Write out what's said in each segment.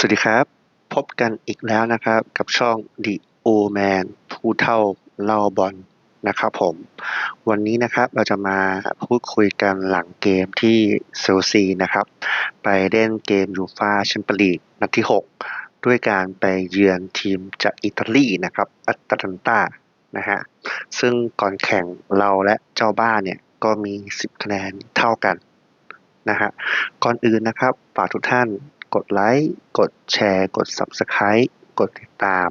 สวัสดีครับ พบกันอีกแล้วนะครับกับช่อง The O Man ผู้เท่าเล่าบอลนะครับผม วันนี้นะครับเราจะมาพูดคุยกันหลังเกมที่เซลซีนะครับ ไปเล่นเกมยูฟาแชมเปี้ยนลีกนัดที่ 6 ด้วยการไปเยือนทีมจากอิตาลีนะครับอัตแลนตานะฮะซึ่งก่อนแข่งเราและเจ้าบ้านเนี่ยก็มี 10 คะแนนเท่ากันนะฮะก่อนอื่นนะครับฝากทุกท่าน กดไลค์ กดแชร์ กด Subscribe กดติดตาม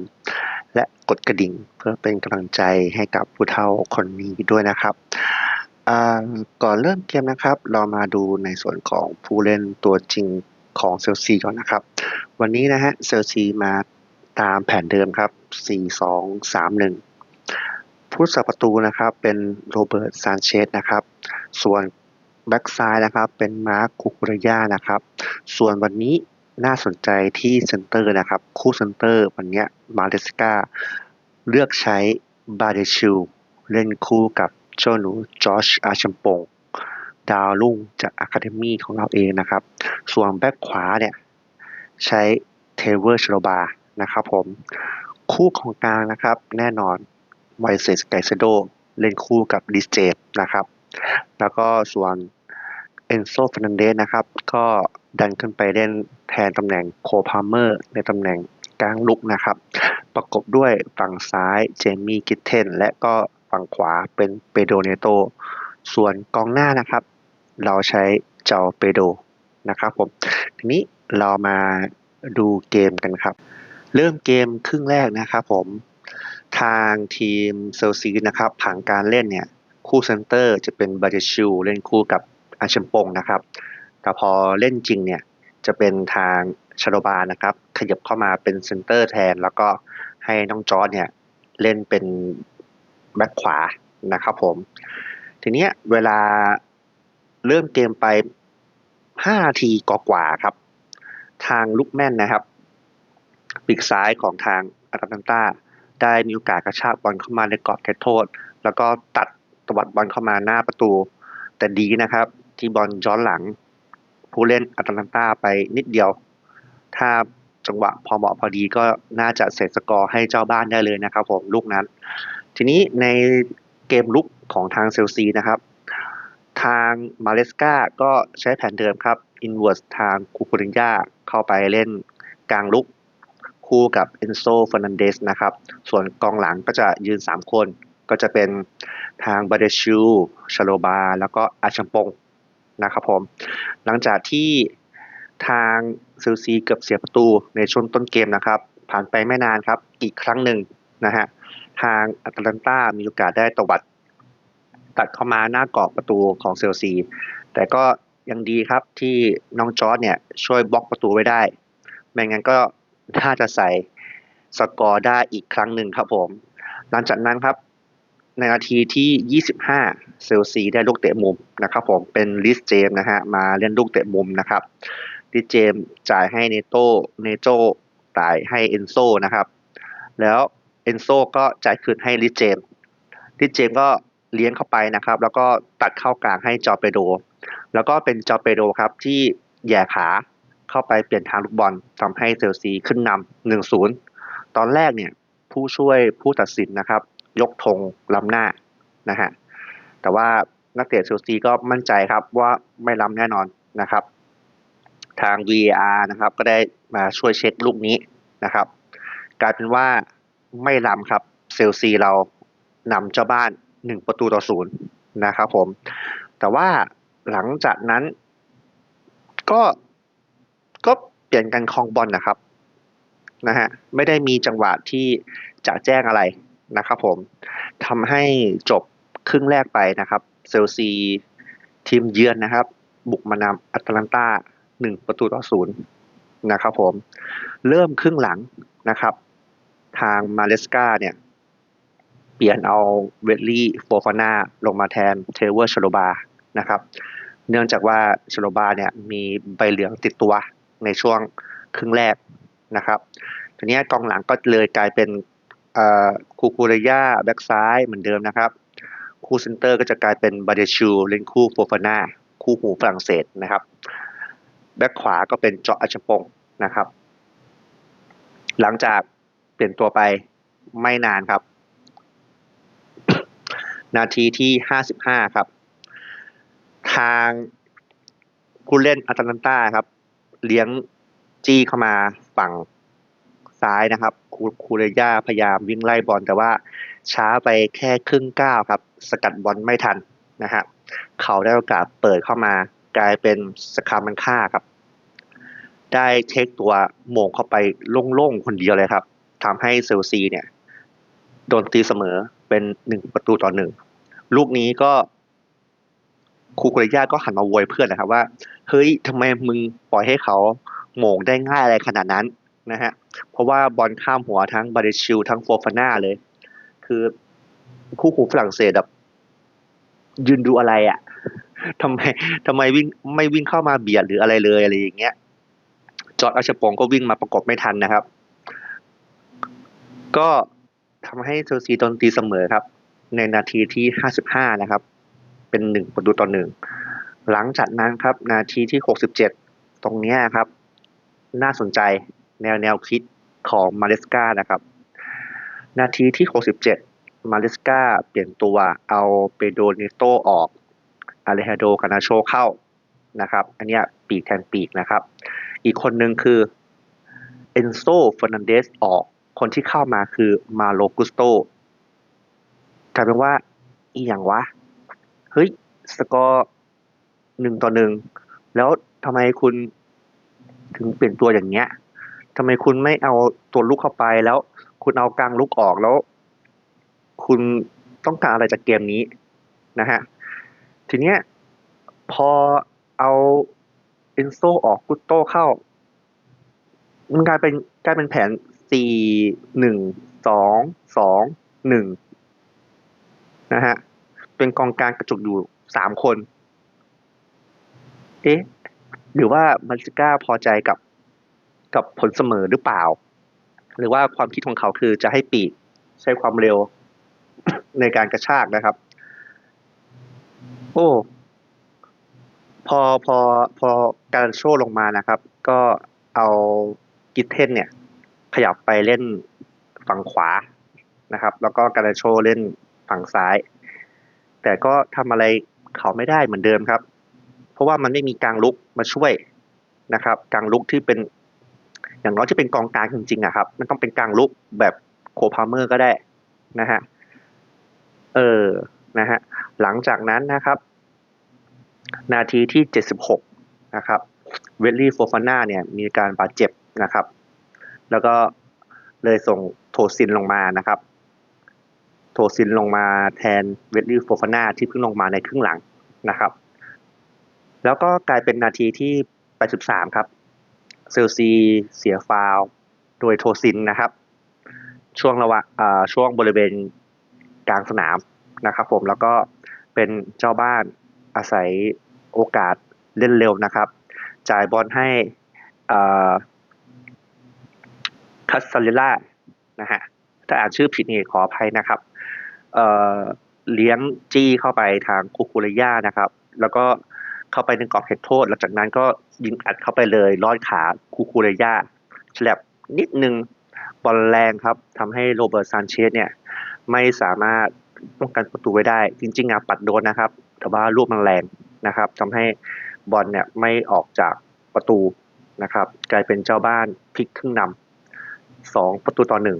และกดกระดิ่งเพื่อเป็นกำลังใจให้กับผู้เฒ่าคนนี้ด้วยนะครับ ก่อนเริ่มเกมนะครับ เรามาดูในส่วนของผู้เล่นตัวจริงของเซลซีก่อนนะครับ วันนี้นะฮะเซลซีมาตามแผนเดิมครับ 4-2-3-1ผู้สับประตูนะครับเป็นโรเบิร์ตซานเชสนะครับ ส่วน แบ็กซ้ายนะครับ เป็นมาร์คคุกุระยานะครับ ส่วนวันนี้น่าสนใจที่เซนเตอร์นะครับ คู่เซนเตอร์วันนี้มาเลสกาเลือกใช้บาเดชิลเล่นคู่กับเจ้าหนูจอชอาชัมปงดาวรุ่งจากอะคาเดมีของเราเองนะครับ ส่วนแบ็กขวาเนี่ย ใช้เทเวอร์ชโลบานะครับผม คู่ของกลางนะครับ แน่นอนไวเซสไกเซโดเล่นคู่กับดิสเจตนะครับ แล้วก็ส่วน เอนโซฟนันเดสนะครับ ก็ดันขึ้นไปเล่นแทนตำแหน่งโคพาเมอร์ในตำแหน่งกลางลุกนะครับ ประกบด้วยฝั่งซ้ายเจมี่กิทเทน และก็ฝั่งขวาเป็นเปโดเนโต ส่วนกองหน้านะครับ เราใช้เจ้าเปโดนะครับผม ทีนี้เรามาดูเกมกันครับ เริ่มเกมครึ่งแรกนะครับผมทางทีมเซลซีนะครับผังการเล่นเนี่ย คู่เซนเตอร์จะเป็นบาเดชิลเล่นคู่กับ อาเชมปงนะครับ แต่พอเล่นจริงเนี่ยจะเป็นทางชาโดบานะครับ ขยับเข้ามาเป็นเซนเตอร์แทน แล้วก็ให้น้องจอร์ดเนี่ยเล่นเป็นแบ็คขวานะครับผม ทีนี้เวลาเริ่มเกมไป5นาทีกว่าครับ ทางลุกแม่นนะครับ ปีกซ้ายของทางอาตาลันตาได้มีโอกาสกระชากบอลเข้ามาในกรอบเขตโทษ แล้วก็ตัดตวัดบอลเข้ามาหน้าประตู แต่ดีนะครับ ที่บอลย้อนหลัง ผู้เล่นอาตาลันตาไปนิดเดียว ถ้าจังหวะพอเหมาะพอดีก็น่าจะเสร็จสกอร์ให้เจ้าบ้านได้เลยนะครับผมลูกนั้น ทีนี้ในเกมลุกของทางเซลซีนะครับ ทางมาเลสกาก็ใช้แผนเดิมครับอินเวอร์สทางคูคูรินยาเข้าไปเล่นกลางลุกคู่กับเอนโซฟ r นันเดสนะครับ ส่วนกองหลังก็จะยืน 3 คน ก็จะเป็นทางบาเดชิลชาโลบา แล้วก็อาชัมปง นะครับผม หลังจากที่ทางเซลซีเกือบเสียประตูในช่วงต้นเกมนะครับ ผ่านไปไม่นานครับ อีกครั้งหนึ่งนะฮะทางอัตแลนตามีโอกาสได้ตวัดตัดเข้ามาหน้ากรอบประตูของเซลซี แต่ก็ยังดีครับที่น้องจอร์ดเนี่ยช่วยบล็อกประตูไว้ได้ ไม่งั้นก็น่าจะใส่สกอร์ได้อีกครั้งหนึ่งครับผม หลังจากนั้นครับ ในนาทีที่ 25 เซลซีได้ลูกเตะมุมนะครับผมเป็นลิสเจมนะฮะมาเล่นลูกเตะมุมนะครับลิสเจมจ่ายให้เนโตเนโจจ่ายให้เอนโซนะครับ แล้วเอนโซก็จ่ายคืนให้ลิสเจมลิสเจมก็เลี้ยงเข้าไปนะครับ แล้วก็ตัดเข้ากลางให้จอเปโด แล้วก็เป็นจอเปโดครับที่แย่ขาเข้าไปเปลี่ยนทางลูกบอลทำให้เซลซีขึ้นนำหนึ่งศูนย์ตอนแรกเนี่ยผู้ช่วยผู้ตัดสินนะครับ ยกธงล้ำหน้านะฮะแต่ว่านักเตะเชลซีก็มั่นใจครับว่าไม่ล้ำแน่นอนนะครับ ทาง VAR นะครับ ก็ได้มาช่วยเช็คลูกนี้นะครับกลายเป็นว่าไม่ล้ำครับเซลซีเรานำเจ้าบ้านหนึ่งประตูต่อศูนย์นะครับผมแต่ว่าหลังจากนั้นก็ก็เปลี่ยนกันคลองบอลนะครับนะฮะไม่ได้มีจังหวะที่จะแจ้งอะไร นะครับผมทำให้จบครึ่งแรกไปนะครับ เซลซีทีมเยือนนะครับ บุกมานำแอตแลนตาหนึ่งประตูต่อศูนย์นะครับผม เริ่มครึ่งหลังนะครับ ทางมาเลสกาเนี่ย เปลี่ยนเอาเวลลี่โฟฟาน่าลงมาแทนเทเวอร์ชโลบานะครับ เนื่องจากว่าชโลบาเนี่ยมีใบเหลืองติดตัวในช่วงครึ่งแรกนะครับทีนี้กองหลังก็เลยกลายเป็น คูคูเรย่าแบ็กซ้ายเหมือนเดิมนะครับ คู่เซนเตอร์ก็จะกลายเป็นบาเดชูเล่นคู่โฟฟาน่าคู่หูฝรั่งเศสนะครับ แบ็กขวาก็เป็นเจาะอาชปงนะครับ หลังจากเปลี่ยนตัวไปไม่นานครับ นาทีที่ห้าสิบห้าครับ ทางผู้เล่นอาตแลนตาครับ เลี้ยงจี้เข้ามาฝั่ง ซ้ายนะครับคูคูเรย่าพยายามวิ่งไล่บอลแต่ว่าช้าไปแค่ครึ่งก้าวครับ สกัดบอลไม่ทันนะฮะเขาได้โอกาสเปิดเข้ามากลายเป็นสคามันค่าครับ ได้เทคตัวโมงเข้าไปโล่งๆคนเดียวเลยครับทำให้เซลซีเนี่ยโดนตีเสมอเป็นหนึ่งประตูต่อหนึ่งลูกนี้ก็คูกุเรยาก็หันมาโวยเพื่อนนะครับว่า เฮ้ยทำไมมึงปล่อยให้เขาโมงได้ง่ายอะไรขนาดนั้น นะฮะ เพราะว่าบอลข้ามหัวทั้งบาริชิลทั้งโฟฟาน่าเลย คือคู่หูฝรั่งเศสแบบยืนดูอะไรอะ่ะทำไมทำไมวิ่งไม่วิ่งเข้ามาเบียดหรืออะไรเลยอะไรอย่างเงี้ย จอร์ดอาชปองก็วิ่งมาประกบไม่ทันนะครับ ก็ทำให้เชลซีโดนตีเสมอครับ ในนาทีที่ห้าสิบห้านะครับ เป็นหนึ่งประตูต่อหนึ่งหลังจากนั้นครับ นาทีที่หกสิบเจ็ดตรงเนี้ยครับ น่าสนใจ แนวแนวคิดของมาเลสกานะครับ นาทีที่หกสิบเจ็ดมาเลสกาเปลี่ยนตัวเอาเปโดเนโตออกอาเลฮาโดกานาโชเข้านะครับ อันนี้ปีกแทนปีกนะครับ อีกคนหนึ่งคือเอนโซเฟอร์นันเดสออก คนที่เข้ามาคือมาโลกุสโตกลายเป็นว่าอีอย่างวะ เฮ้ย สกอร์หนึ่งต่อหนึ่ง แล้วทำไมคุณถึงเปลี่ยนตัวอย่างเงี้ย ทำไมคุณไม่เอาตัวลุกเข้าไปแล้ว คุณเอากลางลุกออกแล้ว คุณต้องการอะไรจากเกมนี้นะฮะทีเนี้ยพอเอาเอนโซออกกุตโตเข้า มันกลายเป็นกลายเป็นแผนสี่หนึ่งสองสองหนึ่งนะฮะเป็นกองกลางกระจุกอยู่สามคน เอ๊ะ หรือว่ามาริสก้าพอใจกับ กับผลเสมอหรือเปล่า หรือว่าความคิดของเขาคือจะให้ปีกใช้ความเร็วในการกระชากนะครับ โอ้ พอพอพอการโชว์ลงมานะครับ ก็เอากิทเทนเนี่ย ขยับไปเล่นฝั่งขวานะครับ แล้วก็การโชว์เล่นฝั่งซ้าย แต่ก็ทำอะไรเขาไม่ได้เหมือนเดิมครับ เพราะว่ามันไม่มีกลางลุกมาช่วยนะครับ กลางลุกที่เป็น อย่างน้อยที่เป็นกองกลางจริงๆอะครับ มันต้องเป็นกลางลุกแบบโคพาเมอร์ก็ได้นะฮะ เออ นะฮะ หลังจากนั้นนะครับ นาทีที่เจ็ดสิบหกนะครับเวลลี่โฟฟาน่าเนี่ยมีการบาดเจ็บนะครับ แล้วก็เลยส่งโทซินลงมานะครับ โทซินลงมาแทนเวลลี่โฟฟาน่าที่เพิ่งลงมาในครึ่งหลังนะครับ แล้วก็กลายเป็นนาทีที่ 83 ครับ เซลซีเสียฟาวโดยโทซินนะครับ ช่วงระหว่างช่วงบริเวณกลางสนามนะครับ ผมแล้วก็เป็นเจ้าบ้านอาศัยโอกาสเล่นเร็วนะครับ จ่ายบอลให้คัสซาเลล่านะฮะถ้าอ่านชื่อผิดนี่ขออภัยนะครับเเลี้ยงจี้เข้าไปทางคูคูเรย่านะครับ แล้วก็ เข้าไปในกรอบเขตโทษ หลังจากนั้นก็ยิงอัดเข้าไปเลยลอดขาคูคูเรย่าฉลับนิดนึงบอลแรงครับทำให้โรเบิร์ตซานเชสเนี่ยไม่สามารถป้องกันประตูไว้ได้ จริงๆอะปัดโดนนะครับ แต่ว่าลูกมันแรงนะครับทำให้บอลเนี่ยไม่ออกจากประตูนะครับ กลายเป็นเจ้าบ้านพลิกครึ่งนำสองประตูต่อหนึ่ง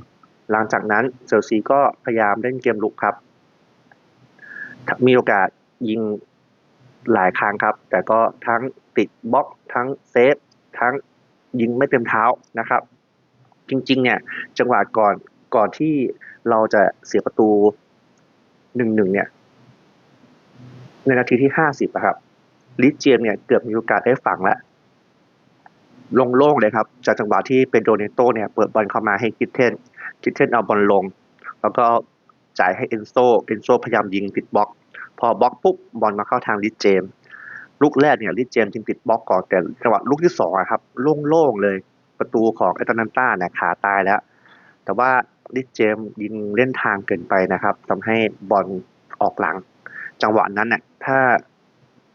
หลังจากนั้นเชลซีก็พยายามเล่นเกมลุกครับ มีโอกาสยิง หลายครั้งครับ แต่ก็ทั้งติดบล็อกทั้งเซฟทั้งยิงไม่เต็มเท้านะครับ จริง ๆ เนี่ยจังหวะก่อนก่อนที่เราจะเสียประตูหนึ่งหนึ่งเนี่ย ในนาทีที่ห้าสิบครับลิเจียมเนี่ยเกือบมีโอกาสได้ฝังแล้วลงโล่งเลยครับ จากจังหวะที่เป็นโดเนโตเนี่ย เปิดบอลเข้ามาให้คิดเทนคิดเทนเอาบอลลง แล้วก็จ่ายให้เอนโซเอนโซพยายามยิงติดบล็อก พอบล็อกปุ๊บบอลมาเข้าทางลิเจม ลูกแรกเนี่ยลิเจมจึงติดบล็อกก่อนแต่จังหวะลูกที่สองครับโล่งๆเลยประตูของแอตแลนต้าเนี่ยขาตายแล้ว แต่ว่าลิเจมยิงเล่นทางเกินไปนะครับทำให้บอลออกหลัง จังหวะนั้นเนี่ยถ้า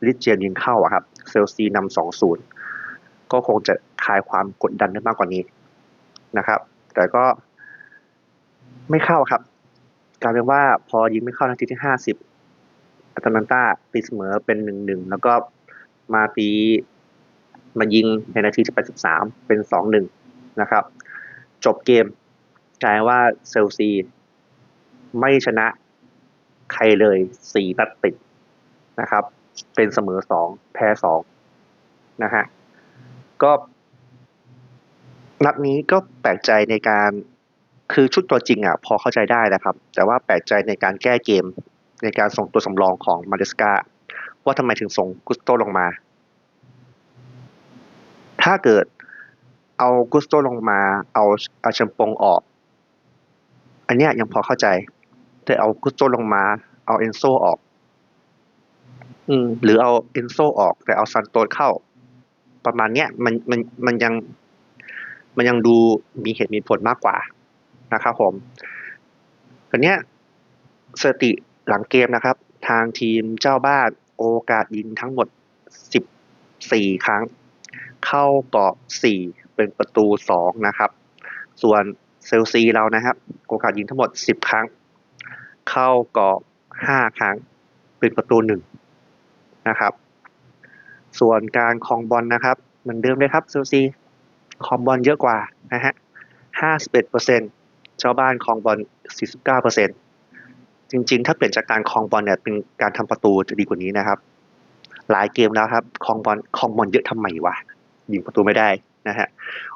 ลิเจมยิงเข้าอะครับเซลซีนำสองศูนย์ก็คงจะคลายความกดดันได้มากกว่านี้นะครับ แต่ก็ไม่เข้าครับกลายเป็นว่าพอยิงไม่เข้านาทีที่ห้าสิบ อัตแลนตาตีเสมอเป็นหนึ่งหนึ่งแล้วก็มาตีมายิงในนาทีที่แปดสิบสามเป็นสองหนึ่งนะครับ จบเกมกลายว่าเซลซี ไม่ชนะใครเลยสี่นัดติดนะครับ เป็นเสมอสองแพ้สองนะฮะก็ นัดนี้ก็แปลกใจในการคือชุดตัวจริงอะ พอเข้าใจได้นะครับ แต่ว่าแปลกใจในการแก้เกม ในการส่งตัวสำรองของมาเดสกาว่าทำไมถึงส่งกุสโตลงมา ถ้าเกิดเอากุสโตลงมา เอาอาเชมปงออก อันเนี้ยยังพอเข้าใจ แต่เอากุสโตลงมา เอาเอนโซออก อืม หรือเอาเอนโซออก แต่เอาซันโตสเข้า ประมาณเนี้ยมันมันมันยัง มันยังดูมีเหตุมีผลมากกว่านะครับผมอันเนี้ยสติ หลังเกมนะครับ ทางทีมเจ้าบ้านโอกาสยิงทั้งหมด 14 ครั้ง เข้ากรอบ 4 เป็นประตู 2 นะครับ ส่วนเซลซีเรานะครับ โอกาสยิงทั้งหมด 10 ครั้ง เข้ากรอบ 5 ครั้ง เป็นประตู 1 นะครับ ส่วนการคองบอลนะครับ เหมือนเดิมเลยครับเซลซีคองบอลเยอะกว่านะฮะ 51%ชาบ้านคองบอล 49% จริง ๆ ถ้าเปลี่ยนจากการครองบอลเนี่ยเป็นการทำประตูจะดีกว่านี้นะครับ หลายเกมแล้วครับครองบอลครองบอลเยอะทำไมวะยิงประตูไม่ได้นะฮะ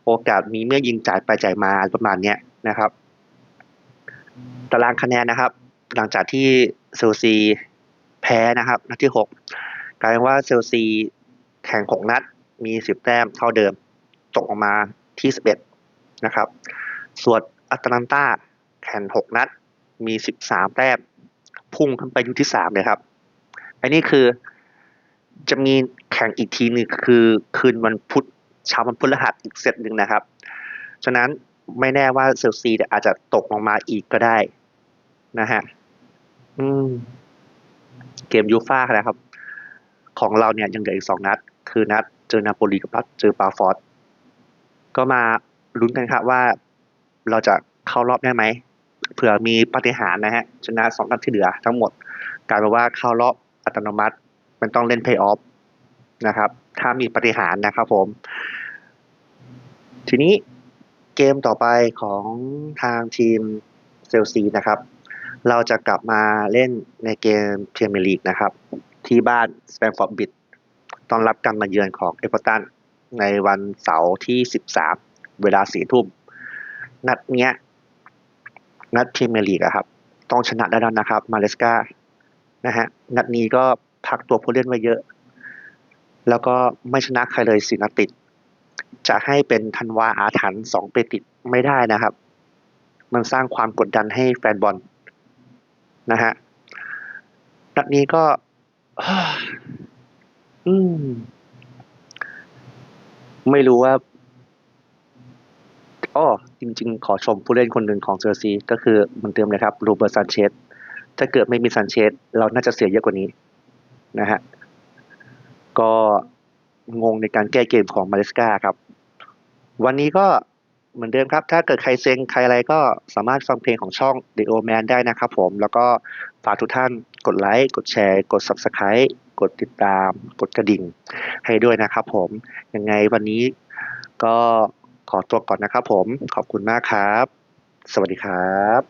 โอกาสมีเมื่อยิงจ่ายไปจ่ายมาประมาณเนี้ยนะครับ ตารางคะแนนนะครับ หลังจากที่เซลซีแพ้นะครับนัดที่6กกลายเป็นว่าเซลซีแข่ง6นัด มี10แต้มเท่าเดิมตกออกมาที่11นะครับ ส่วนอัตแลนตาแข่ง6นัด มี 13 แต้มพุ่งขึ้นไปอยู่ที่ 3 เลยครับ อันนี้คือจะมีแข่งอีกทีหนึงคือคืนวันพุธเช้าวันพฤหัสอีกเซตหนึ่งนะครับ ฉะนั้นไม่แน่ว่าเซลซีเนี่ยอาจจะตกลงมาอีกก็ได้นะฮะอืม เกมยูฟ่านะครับ ของเราเนี่ยยังเหลืออีกสองนัด คือนัด เจอนาโปลีกับนัดเจอบาฟอร์ดก็มาลุ้นกันครับว่าเราจะเข้ารอบได้ไหม เผื่อมีปฏิหารนะฮะ ชนะสองนัดที่เหลือทั้งหมดกลายเป็นว่าเข้ารอบอัตโนมัติ มันต้องเล่นเพย์ออฟนะครับ ถ้ามีปฏิหารนะครับผม ทีนี้เกมต่อไปของทางทีมเซลซีนะครับ เราจะกลับมาเล่นในเกมเมียร์ลีกนะครับ ที่บ้านสแตนฟอร์ดบิดต้อนรับการมาเยือนของเอเวอร์ตันในวันเสาร์ที่ 13 เวลาสี่ทุ่ม นัดเนี้ย นัดพรีเมียร์ลีกอะครับ ต้องชนะได้แล้วนะครับ มาเลสกานะฮะ นัดนี้ก็พักตัวผู้เล่นไว้เยอะ แล้วก็ไม่ชนะใครเลยสี่นัดติด จะให้เป็นธันวาอาถรรพ์สองเปติดไม่ได้นะครับ มันสร้างความกดดันให้แฟนบอลนะฮะ นัดนี้ก็ อืม ไม่รู้ว่าอ้อ จริง ๆ ขอชมผู้เล่นคนหนึ่งของเชอร์ซี ก็คือเหมือนเดิมเลยครับโรเบิร์ซานเชสถ้าเกิดไม่มีซานเชสเราน่าจะเสียเยอะกว่านี้นะฮะก็งงในการแก้เกมของมาเลสกาครับ วันนี้ก็เหมือนเดิมครับ ถ้าเกิดใครเซ็งใครอะไรก็สามารถฟังเพลงของช่อง The Old Man ได้นะครับผม แล้วก็ฝากทุกท่านกดไลค์ กดแชร์ กด Subscribe กดติดตาม กดกระดิ่งให้ด้วยนะครับผม ยังไงวันนี้ก็ ขอตัวก่อนนะครับผม ขอบคุณมากครับ สวัสดีครับ